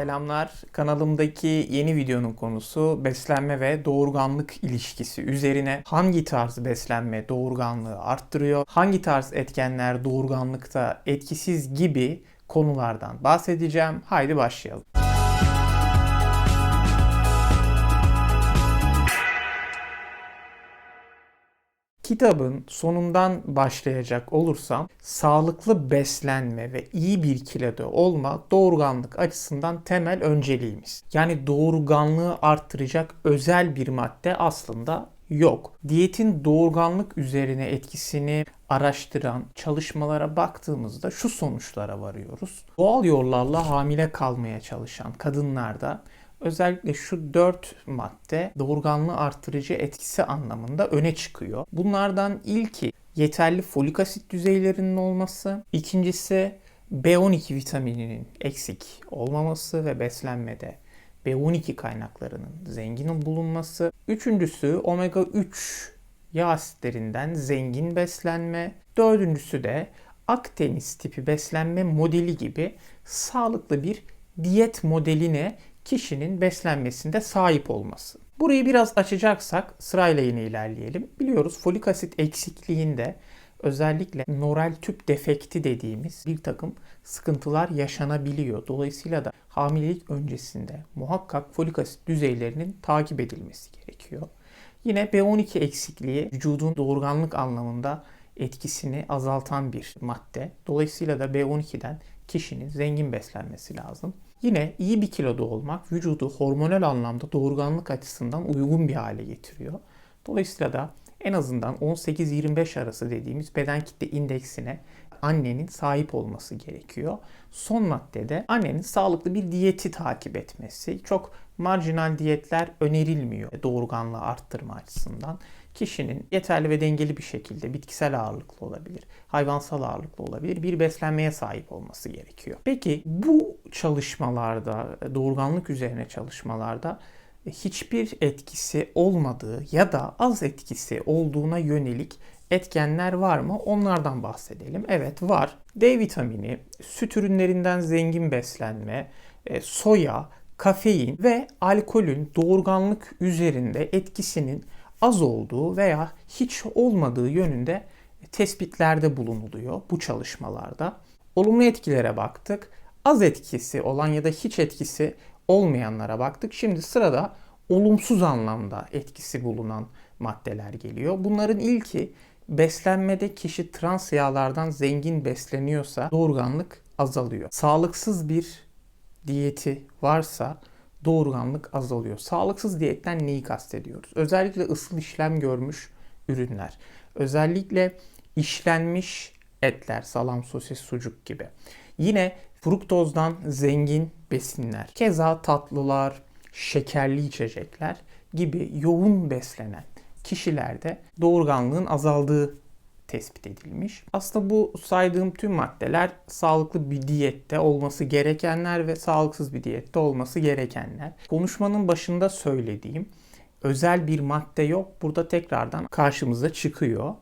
Selamlar. Kanalımdaki yeni videonun konusu beslenme ve doğurganlık ilişkisi üzerine hangi tarz beslenme doğurganlığı arttırıyor, hangi tarz etkenler doğurganlıkta etkisiz gibi konulardan bahsedeceğim. Haydi başlayalım. Kitabın sonundan başlayacak olursam sağlıklı beslenme ve iyi bir kiloda olma doğurganlık açısından temel önceliğimiz. Yani doğurganlığı arttıracak özel bir madde aslında yok. Diyetin doğurganlık üzerine etkisini araştıran çalışmalara baktığımızda şu sonuçlara varıyoruz. Doğal yollarla hamile kalmaya çalışan kadınlarda Özellikle şu dört madde doğurganlığı artırıcı etkisi anlamında öne çıkıyor. Bunlardan ilki yeterli folik asit düzeylerinin olması. İkincisi B12 vitamininin eksik olmaması ve beslenmede B12 kaynaklarının zengin bulunması. Üçüncüsü omega 3 yağ asitlerinden zengin beslenme. Dördüncüsü de Akdeniz tipi beslenme modeli gibi sağlıklı bir diyet modeline kişinin beslenmesinde sahip olması. Burayı biraz açacaksak sırayla yine ilerleyelim. Biliyoruz folik asit eksikliğinde özellikle noral tüp defekti dediğimiz bir takım sıkıntılar yaşanabiliyor. Dolayısıyla da hamilelik öncesinde muhakkak folik asit düzeylerinin takip edilmesi gerekiyor. Yine B12 eksikliği vücudun doğurganlık anlamında etkisini azaltan bir madde. Dolayısıyla da B12'den kişinin zengin beslenmesi lazım. Yine iyi bir kiloda olmak vücudu hormonal anlamda doğurganlık açısından uygun bir hale getiriyor. Dolayısıyla da en azından 18-25 arası dediğimiz beden kitle indeksine annenin sahip olması gerekiyor. Son maddede annenin sağlıklı bir diyeti takip etmesi. Çok marjinal diyetler önerilmiyor doğurganlığı arttırma açısından kişinin yeterli ve dengeli bir şekilde bitkisel ağırlıklı olabilir, hayvansal ağırlıklı olabilir bir beslenmeye sahip olması gerekiyor. Peki bu çalışmalarda, doğurganlık üzerine çalışmalarda hiçbir etkisi olmadığı ya da az etkisi olduğuna yönelik etkenler var mı? Onlardan bahsedelim. Evet var. D vitamini, süt ürünlerinden zengin beslenme, e, soya, kafein ve alkolün doğurganlık üzerinde etkisinin az olduğu veya hiç olmadığı yönünde tespitlerde bulunuluyor bu çalışmalarda. Olumlu etkilere baktık. Az etkisi olan ya da hiç etkisi olmayanlara baktık. Şimdi sırada olumsuz anlamda etkisi bulunan maddeler geliyor. Bunların ilki beslenmede kişi trans yağlardan zengin besleniyorsa doğurganlık azalıyor. Sağlıksız bir diyeti varsa doğurganlık azalıyor. Sağlıksız diyetten neyi kastediyoruz? Özellikle ısıl işlem görmüş ürünler. Özellikle işlenmiş etler, salam, sosis, sucuk gibi. Yine fruktozdan zengin besinler. Keza tatlılar, şekerli içecekler gibi yoğun beslenen kişilerde doğurganlığın azaldığı tespit edilmiş. Aslında bu saydığım tüm maddeler sağlıklı bir diyette olması gerekenler ve sağlıksız bir diyette olması gerekenler. Konuşmanın başında söylediğim özel bir madde yok. Burada tekrardan karşımıza çıkıyor.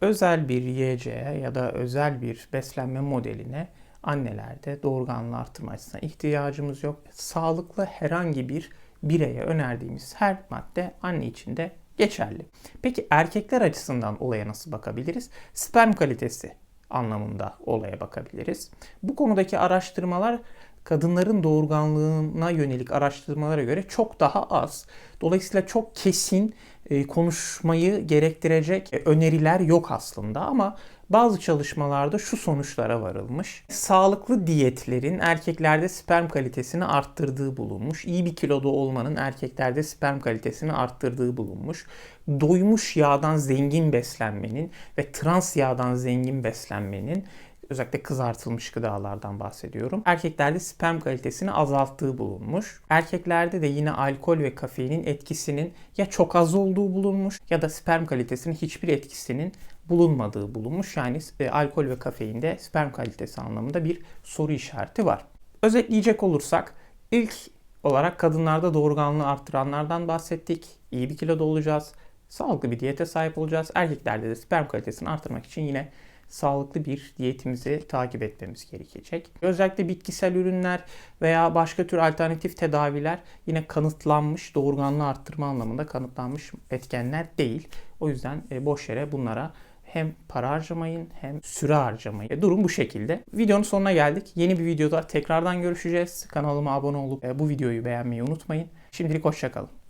Özel bir yiyeceğe ya da özel bir beslenme modeline annelerde doğurganlığı artırma açısından ihtiyacımız yok. Sağlıklı herhangi bir bireye önerdiğimiz her madde anne için de geçerli. Peki erkekler açısından olaya nasıl bakabiliriz? Sperm kalitesi anlamında olaya bakabiliriz. Bu konudaki araştırmalar kadınların doğurganlığına yönelik araştırmalara göre çok daha az. Dolayısıyla çok kesin konuşmayı gerektirecek öneriler yok aslında ama bazı çalışmalarda şu sonuçlara varılmış. Sağlıklı diyetlerin erkeklerde sperm kalitesini arttırdığı bulunmuş. İyi bir kiloda olmanın erkeklerde sperm kalitesini arttırdığı bulunmuş. Doymuş yağdan zengin beslenmenin ve trans yağdan zengin beslenmenin özellikle kızartılmış gıdalardan bahsediyorum. Erkeklerde sperm kalitesini azalttığı bulunmuş. Erkeklerde de yine alkol ve kafeinin etkisinin ya çok az olduğu bulunmuş ya da sperm kalitesinin hiçbir etkisinin bulunmadığı bulunmuş. Yani e, alkol ve kafeinde sperm kalitesi anlamında bir soru işareti var. Özetleyecek olursak ilk olarak kadınlarda doğurganlığı arttıranlardan bahsettik. İyi bir kiloda olacağız. Sağlıklı bir diyete sahip olacağız. Erkeklerde de sperm kalitesini arttırmak için yine sağlıklı bir diyetimizi takip etmemiz gerekecek. Özellikle bitkisel ürünler veya başka tür alternatif tedaviler yine kanıtlanmış doğurganlığı arttırma anlamında kanıtlanmış etkenler değil. O yüzden e, boş yere bunlara hem para harcamayın hem süre harcamayın. E, durum bu şekilde. Videonun sonuna geldik. Yeni bir videoda tekrardan görüşeceğiz. Kanalıma abone olup e, bu videoyu beğenmeyi unutmayın. Şimdilik hoşçakalın.